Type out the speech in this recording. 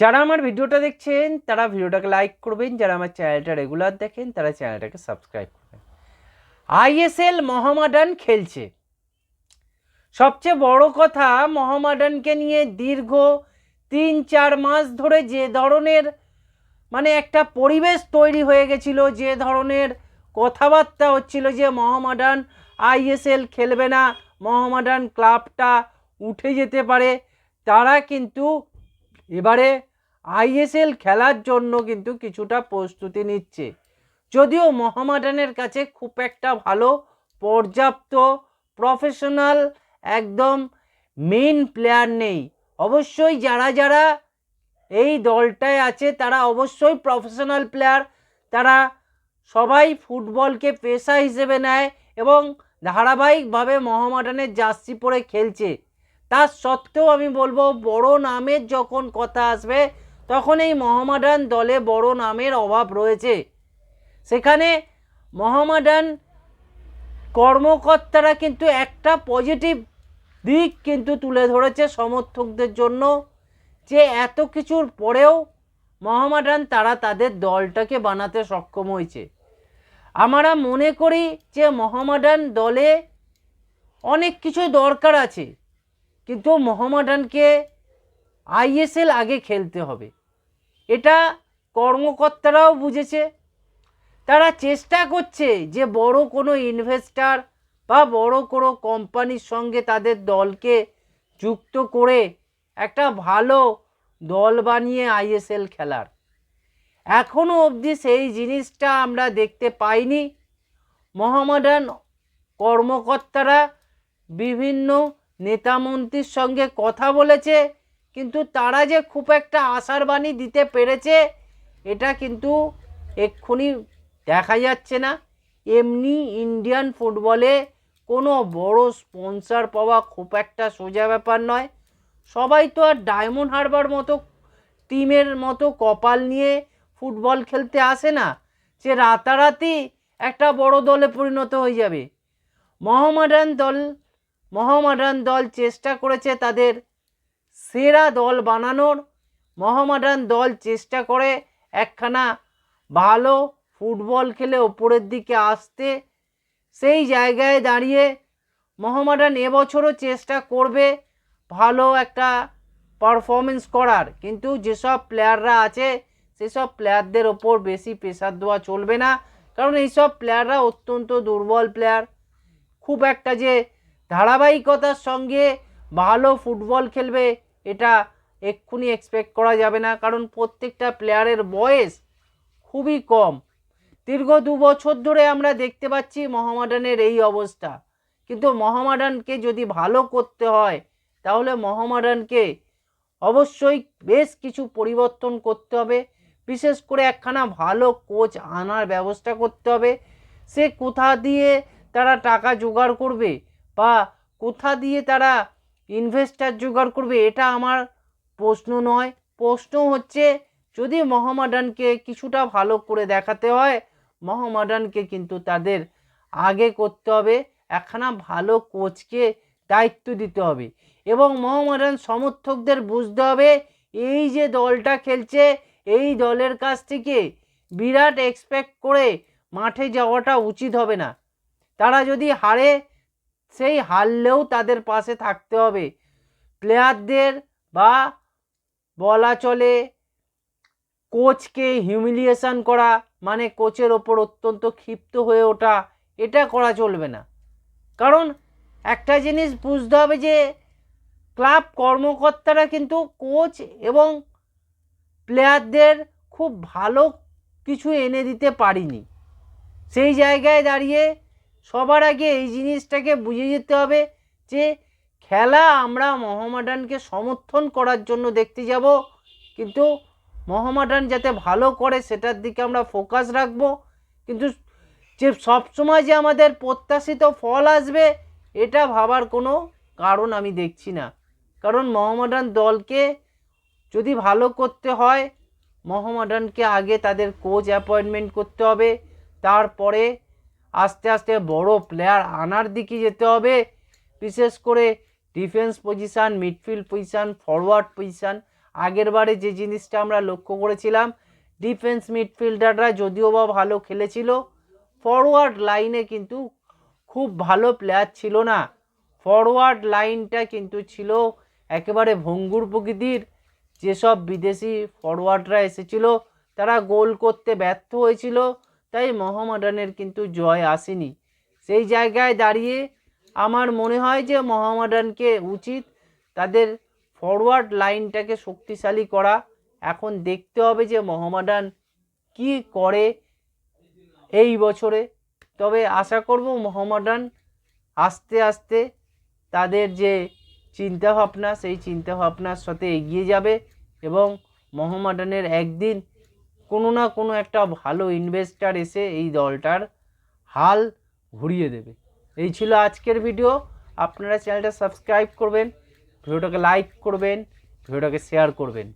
যারা আমার ভিডিওটা দেখছেন, তারা ভিডিওটাকে লাইক করবেন। যারা আমার চ্যানেলটা রেগুলার দেখেন, তারা চ্যানেলটাকে সাবস্ক্রাইব করবেন। আইএসএল মহামাডান খেলছে। সবচেয়ে বড় কথা, মহামাডানকে নিয়ে দীর্ঘ তিন চার মাস ধরে যে ধরনের মানে একটা পরিবেশ তৈরি হয়ে গেছিল, যে ধরনের কথাবার্তা হচ্ছিল যে মহামাডান আইএসএল খেলবে না, মহামাডান ক্লাবটা উঠে যেতে পারে, তারা কিন্তু এবারে আইএসএল খেলার জন্য কিন্তু কিছুটা প্রস্তুতি নিচ্ছে। যদিও মোহামেডানের কাছে খুব একটা ভালো, পর্যাপ্ত, প্রফেশনাল একদম মেন প্লেয়ার নেই। অবশ্যই যারা যারা এই দলটায় আছে, তারা অবশ্যই প্রফেশনাল প্লেয়ার। তারা সবাই ফুটবলকে পেশা হিসেবে নেয় এবং ধারাবাহিকভাবে মোহামেডানের জার্সি পরে খেলছে। তার সত্ত্বেও আমি বলব, বড় নামের যখন কথা আসবে, তখন এই মহামাডান দলে বড় নামের অভাব রয়েছে। সেখানে মহামাডান কর্মকর্তারা কিন্তু একটা পজিটিভ দিক কিন্তু তুলে ধরেছে সমর্থকদের জন্য, যে এত কিছুর পরেও মহামাডান তারা তাদের দলটাকে বানাতে সক্ষম হয়েছে। আমরা মনে করি যে মহামাডান দলে অনেক কিছু দরকার আছে। কিন্তু মোহামেডানকে আইএসএল আগে খেলতে হবে এটা কর্মকর্তারাও বুঝেছে তারা চেষ্টা করছে যে বড় কোনো ইনভেস্টার বা বড় কোনো কোম্পানির সঙ্গে তাদের দলকে যুক্ত করে একটা ভালো দল বানিয়ে আইএসএল খেলার এখনও অবধি সেই জিনিসটা আমরা দেখতে পাইনি মোহামেডান কর্মকর্তারা বিভিন্ন নেতামন্ত্রীর সঙ্গে কথা বলেছে, কিন্তু তারা যে খুব একটা আশার বাণী দিতে পেরেছে, এটা কিন্তু এক্ষুনি দেখা যাচ্ছে না। এমনি ইন্ডিয়ান ফুটবলে কোনো বড় স্পন্সর পাওয়া খুব একটা সোজা ব্যাপার নয়। সবাই তো আর ডায়মন্ড হারবার মতো টিমের মতো কপাল নিয়ে ফুটবল খেলতে আসে না, যে রাতারাতি একটা বড় দলে পরিণত হয়ে যাবে। মোহামেডান দল মোহামেডান দল চেষ্টা করেছে তাদের সেরা দল বানানোর। মোহামেডান দল চেষ্টা করে একখানা ভালো ফুটবল খেলে ওপরের দিকে আসতে। সেই জায়গায় দাঁড়িয়ে মোহামেডান এবছরও চেষ্টা করবে ভালো একটা পারফরমেন্স করার। কিন্তু যেসব প্লেয়াররা আছে, সেসব প্লেয়ারদের ওপর বেশি প্রেশার দেওয়া চলবে না। কারণ এইসব প্লেয়াররা অত্যন্ত দুর্বল প্লেয়ার। খুব একটা যে ধারাবাহিকতার সঙ্গে ভালো ফুটবল খেলবে, এটা এক্ষুনি এক্সপেক্ট করা যাবে না, কারণ প্রত্যেকটা প্লেয়ারের বয়স খুবই কম। দীর্ঘ দু বছর ধরে আমরা দেখতে পাচ্ছি মোহামেডানের এই অবস্থা। কিন্তু মোহামেডানকে যদি ভালো করতে হয়, তাহলে মোহামেডানকে অবশ্যই বেশ কিছু পরিবর্তন করতে হবে। বিশেষ করে একখানা ভালো কোচ আনার ব্যবস্থা করতে হবে। সে কোথা দিয়ে তারা টাকা জোগাড় করবে? বা কোথা দিয়ে তারা ইনভেস্টার জোগাড় করবে এটা আমার প্রশ্ন নয়। প্রশ্ন হচ্ছে, যদি মোহামেডানকে কিছুটা ভালো করে দেখাতে হয়, মোহামেডানকে কিন্তু তাদের আগে করতে হবে, একখানা ভালো কোচকে দায়িত্ব দিতে হবে এবং মোহামেডান সমর্থকদের বুঝতে হবে, এই যে দলটা খেলছে, এই দলের কাছ থেকে বিরাট এক্সপেক্ট করে মাঠে যাওয়াটা উচিত হবে না। তারা যদি হারে সেই হারলেও তাদের পাশে থাকতে হবে। প্লেয়ারদের বা বলা চলে কোচকে হিউমিলিয়েশন করা মানে কোচের ওপর অত্যন্ত ক্ষিপ্ত হয়ে ওঠা, এটা করা চলবে না। কারণ একটা জিনিস বুঝতে হবে যে, ক্লাব কর্মকর্তারা কিন্তু কোচ এবং প্লেয়ারদের খুব ভালো কিছু এনে দিতে পারিনি। সেই জায়গায় দাঁড়িয়ে সবার আগে এই জিনিসটাকে বুঝে যেতে হবে যে খেলা আমরা মোহামেডানকে সমর্থন করার জন্য দেখতে যাব, কিন্তু মোহামেডান যাতে ভালো করে সেটার দিকে আমরা ফোকাস রাখব, কিন্তু যে সবসময় যে আমাদের প্রত্যাশিত ফল আসবে, এটা ভাবার কোনো কারণ আমি দেখছি না। কারণ মোহামেডান দলকে যদি ভালো করতে হয় মোহামেডানকে আগে তাদের কোচ অ্যাপয়েন্টমেন্ট করতে হবে, তারপরে আস্তে আস্তে বড় প্লেয়ার আনার দিকে যেতে হবে। বিশেষ করে defence position midfield position forward position আগের বারে যে জিনিসটা আমরা লক্ষ্য করেছিলাম ডিফেন্স মিডফিল্ডাররা যদিও বা ভালো খেলেছিল ফরওয়ার্ড লাইনে কিন্তু খুব ভালো প্লেয়ার ছিল না। ফরওয়ার্ড লাইনটা কিন্তু ছিল একেবারে ভঙ্গুর প্রকৃতির। যেসব বিদেশি ফরওয়ার্ডরা এসেছিল, তারা গোল করতে ব্যর্থ হয়েছিল। তাই মোহামেডানের কিন্তু জয় আসেনি। সেই জায়গায় দাঁড়িয়ে আমার মনে হয় যে মোহামেডানকে উচিত তাদের ফরওয়ার্ড লাইনটাকে শক্তিশালী করা। এখন দেখতে হবে যে মোহামেডান কি করে এই বছরে। তবে আশা করব মোহামেডান আস্তে আস্তে তাদের যে চিন্তাভাবনা, সেই চিন্তাভাবনার সাথে এগিয়ে যাবে এবং মোহামেডানের একদিন কোনো না কোনো একটা ভালো ইনভেস্টার এসে এই দলটার হাল ঘুরিয়ে দেবে। এই ছিল আজকের ভিডিও আপনারা চ্যানেলটা সাবস্ক্রাইব করবেন ভিডিওটাকে লাইক করবেন ভিডিওটাকে শেয়ার করবেন।